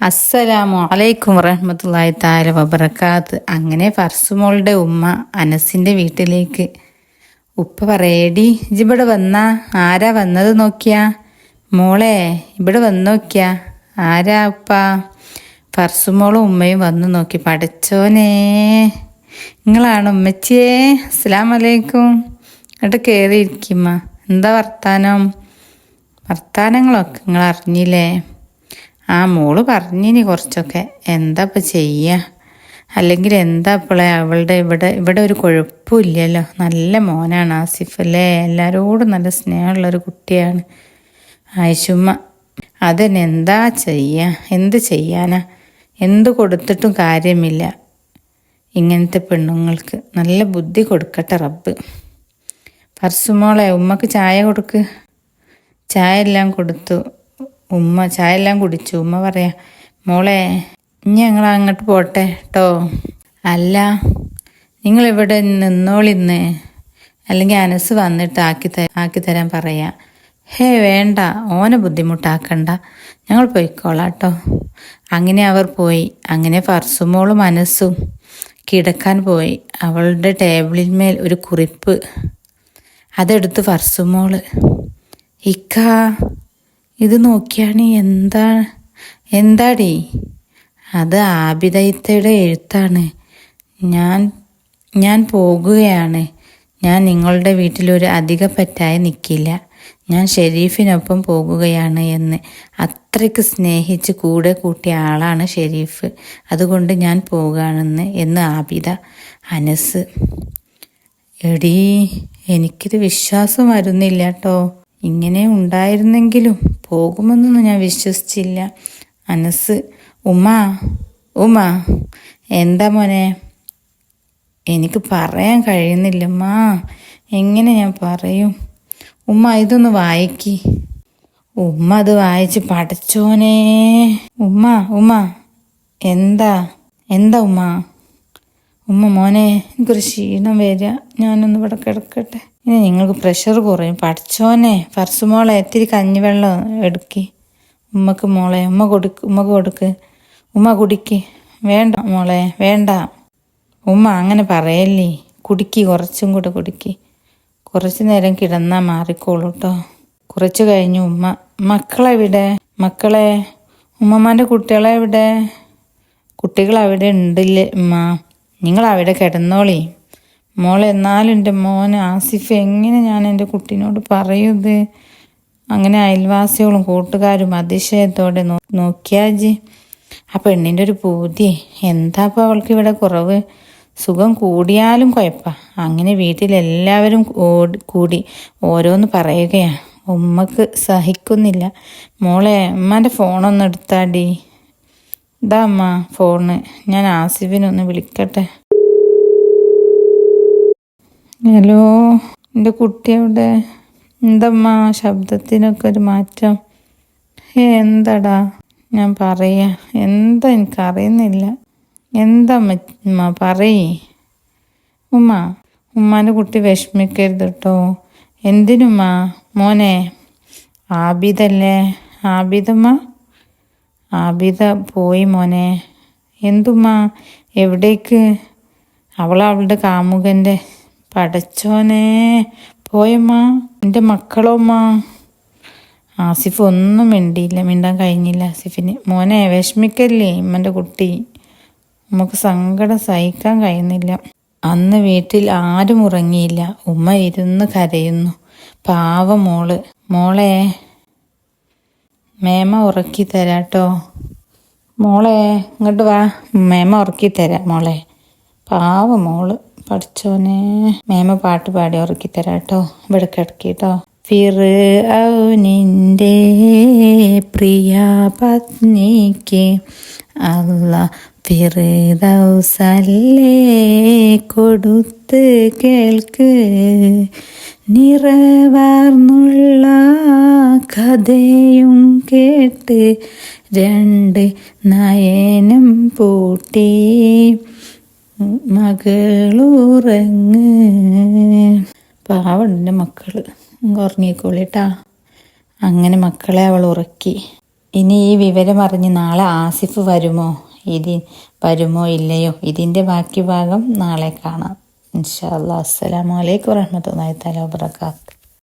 അസ്സലാമു അലൈക്കും വറഹമത്തല്ലാഹി താല വബർക്കാത്ത് അങ്ങനെ ഫർസുമോളുടെ ഉമ്മ അനസിന്റെ വീട്ടിലേക്ക് ഉപ്പ പറയേടി ഇജിവിടെ വന്നാ? ആരാ വന്നത് നോക്കിയാ? മോളെ ഇവിടെ വന്ന് നോക്കിയാ? ആരാ ഉപ്പ? ഫർസുമോളും ഉമ്മയും വന്നു നോക്കി പഠിച്ചോനേ നിങ്ങളാണ് ഉമ്മച്ചിയേ? അസ്സലാം വലൈക്കും എന്നിട്ട് കയറിയിരിക്കുമ്മ എന്താ വർത്താനം? വർത്താനങ്ങളൊക്കെ നിങ്ങൾ അറിഞ്ഞില്ലേ ആ മോൾ പറഞ്ഞിനി കുറച്ചൊക്കെ. എന്താ ഇപ്പം ചെയ്യുക അല്ലെങ്കിൽ എന്താ ഇപ്പോളെ അവളുടെ ഇവിടെ ഇവിടെ ഒരു കുഴപ്പമില്ലല്ലോ നല്ല മോനാണ് ആസിഫ് അല്ലേ? എല്ലാവരോടും നല്ല സ്നേഹമുള്ളൊരു കുട്ടിയാണ്. ആയിഷുമ്മ അതന്നെ എന്താ ചെയ്യുക എന്ത് ചെയ്യാനാ? എന്ത് കൊടുത്തിട്ടും കാര്യമില്ല. ഇങ്ങനത്തെ പെണ്ണുങ്ങൾക്ക് നല്ല ബുദ്ധി കൊടുക്കട്ടെ റബ്ബ്. പർസുമോളെ ഉമ്മക്ക് ചായ കൊടുക്ക്. ചായ എല്ലാം കൊടുത്തു. ഉമ്മ ചായ എല്ലാം കുടിച്ചു. ഉമ്മ പറയാ മോളെ ഇനി ഞങ്ങൾ അങ്ങോട്ട് പോട്ടെ കേട്ടോ അല്ല നിങ്ങൾ നിങ്ങളിവിടെ നിന്നോളിന്ന് അല്ലെങ്കിൽ അനസ് വന്നിട്ട് ആക്കി ത ആക്കി തരാൻ പറയാ. ഹേ വേണ്ട. ഓനെ ബുദ്ധിമുട്ടാക്കണ്ട. ഞങ്ങൾ പോയിക്കോളാം കേട്ടോ അങ്ങനെ അവർ പോയി. അങ്ങനെ ഫർസുമോളും മനസ്സും കിടക്കാൻ പോയി. അവളുടെ ടേബിളിന്മേൽ ഒരു കുറിപ്പ്. അതെടുത്ത് ഫർസുമോൾ. ഇക്ക ഇത് നോക്കിയാണ് എന്താ എന്താടി? അത് ആബിദയത്തയുടെ എഴുത്താണ്. ഞാൻ ഞാൻ പോകുകയാണ്. ഞാൻ നിങ്ങളുടെ വീട്ടിലൊരു അധിക പറ്റായി നിൽക്കില്ല ഞാൻ ഷെരീഫിനൊപ്പം പോകുകയാണ് എന്ന്. അത്രയ്ക്ക് സ്നേഹിച്ച് കൂടെ കൂട്ടിയ ആളാണ് ഷെരീഫ്. അതുകൊണ്ട് ഞാൻ പോകുകയാണെന്ന് എന്ന് ആബിദ അനസ്. എടീ എനിക്കിത് വിശ്വാസം വരുന്നില്ല കേട്ടോ ഇങ്ങനെ ഉണ്ടായിരുന്നെങ്കിലും പോകുമെന്നൊന്നും ഞാൻ വിശ്വസിച്ചില്ല. അനസ് ഉമ്മ ഉമ്മ എന്താ മോനെ? എനിക്ക് പറയാൻ കഴിയുന്നില്ല മാ എങ്ങനെ ഞാൻ പറയും? ഉമ്മ ഇതൊന്ന് വായിക്കി. ഉമ്മ അത് വായിച്ച് പഠിച്ചോനേ. ഉമ്മ ഉമ്മ എന്താ? എന്താ ഉമ്മ? ഉമ്മ മോനെ എനിക്കൊരു ക്ഷീണം വരിക ഞാനൊന്ന് ഇവിടെ കിടക്കട്ടെ. ഇനി നിങ്ങൾക്ക് പ്രഷർ കുറയും. പഠിച്ചോനെ ഫർസുമോളെ ഇത്തിരി കഞ്ഞിവെള്ളം എടുക്കി. ഉമ്മക്ക് മോളെ ഉമ്മ കൊടുക്ക് ഉമ്മക്ക് കൊടുക്ക്. ഉമ്മ കുടിക്ക്. വേണ്ട മോളെ വേണ്ട. ഉമ്മ അങ്ങനെ പറയല്ലേ. കുടിക്കി കുറച്ചും കൂടെ കുടിക്കി. കുറച്ച് നേരം കിടന്നാൽ മാറിക്കോളൂ കേട്ടോ കുറച്ച് കഴിഞ്ഞു ഉമ്മ. മക്കളെവിടെ? മക്കളെ ഉമ്മമാന്റെ കുട്ടികളെ എവിടെ കുട്ടികൾ അവിടെ ഉണ്ടില്ലേ ഉമ്മ? നിങ്ങൾ അവിടെ കിടന്നോളി. മോളെ എന്നാലും എന്റെ മോൻ ആസിഫ് എങ്ങനെ ഞാൻ എന്റെ കുട്ടീനോട് പറയൂത് അങ്ങനെ അയൽവാസികളും കൂട്ടുകാരും അതിശയത്തോടെ നോക്കിയാജി ആ പെണ്ണിന്റെ ഒരു പൂതി. എന്താ അപ്പോൾ അവൾക്ക് ഇവിടെ കുറവ്? സുഖം കൂടിയാലും കുഴപ്പ. അങ്ങനെ വീട്ടിലെല്ലാവരും ഓടി കൂടി ഓരോന്ന് പറയുകയാണ് ഉമ്മക്ക് സഹിക്കുന്നില്ല. മോളെ ഉമ്മാന്റെ ഫോണൊന്ന് എടുത്താടി ഇതാ അമ്മ ഫോണ്. ഞാൻ ആസിഫിനൊന്ന് വിളിക്കട്ടെ. ഹലോ എന്റെ കുട്ടി അവിടെ? എന്തമ്മ ശബ്ദത്തിനൊക്കെ ഒരു മാറ്റം? എന്തടാ? ഞാൻ പറയാ എന്താ എനിക്കറിയുന്നില്ല എന്താ ഉമ്മ പറയേ. ഉമ്മ ഉമ്മാന്റെ കുട്ടി വിഷമിക്കരുത് കേട്ടോ എന്തിനുമ്മ? മോനെ ആബിദല്ലേ? ആബിദമ്മ? ആബിദ പോയി മോനെ. എന്തുമ്മ? എവിടേക്ക്? അവൾ അവളുടെ കാമുകന്റെ പടച്ചോനെ. പോയമ്മ. എന്റെ മക്കളോമ്മ. ആസിഫ് ഒന്നും മിണ്ടിയില്ല. മിണ്ടാൻ കഴിഞ്ഞില്ല ആസിഫിന്. മോനെ വിഷമിക്കല്ലേ ഉമ്മന്റെ കുട്ടി? നമുക്ക് സങ്കടം സഹിക്കാൻ കഴിയുന്നില്ല. അന്ന് വീട്ടിൽ ആരും ഉറങ്ങിയില്ല. ഉമ്മ ഇരുന്ന് കരയുന്നു. പാവ മോൾ. മോളെ മേമ ഉറക്കി തരാട്ടോ. മോളെ ഇങ്ങോട്ട് വാ. മേമ ഉറക്കി തരാം മോളെ. പാവ മോൾ. പഠിച്ചോനെ. മേമ പാട്ട് പാടി ഉറക്കി തരാട്ടോ ഇവിടെ കിടക്കിട്ടോ. ഫിറൗനിന്റെ പ്രിയ പത്നിക്ക് അല്ല ഫിറദൗസല്ലേ കൊടുത്ത് കേൾക്ക്. നിറവാർന്നുള്ള കഥയും കേട്ട് രണ്ട് നയനം പൂട്ടി. മകളുറങ്ങ്. പാവണ്ട് മക്കൾ. ഉറങ്ങിക്കോളിട്ടാ. അങ്ങനെ മക്കളെ അവൾ ഉറക്കി. ഇനി ഈ വിവരം അറിഞ്ഞ് നാളെ ആസിഫ് വരുമോ? ഇതി വരുമോ ഇല്ലയോ? ഇതിന്റെ ബാക്കി ഭാഗം നാളെ കാണാം. ഇൻഷാ അല്ലാ അസ്സലാമു അലൈക്കും വറഹ്മത്തുള്ളാഹി തആല വബറകാത്ത്.